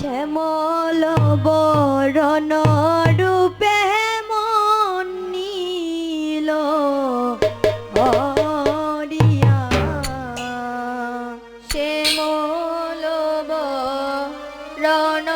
শ্যামল বরণ রূপে মন নীল শ্যামল বরণ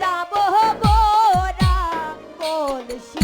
যাব বোরা কলসি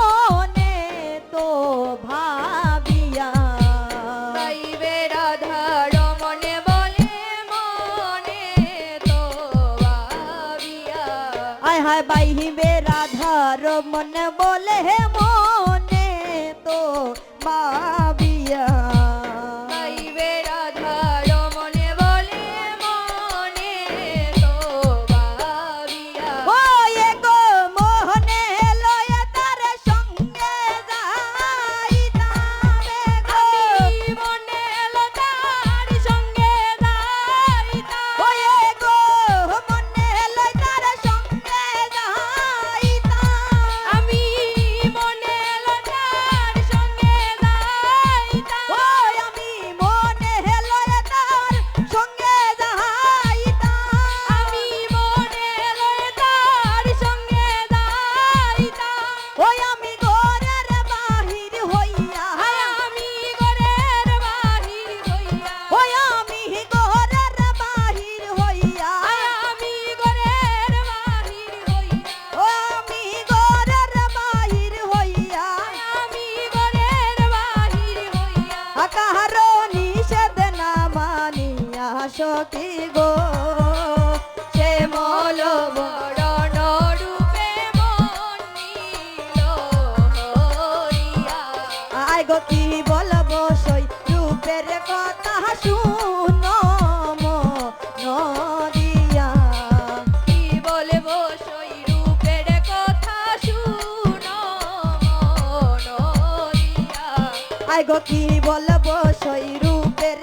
मन बोले मोने तो बा সখী গো সে মল মরণ রূপে আয় গো কি বলব সই রূপের কথা শুন নদিয়া কি বলব সই রূপের কথা শুন নদিয়া আয় গো কি সই রূপের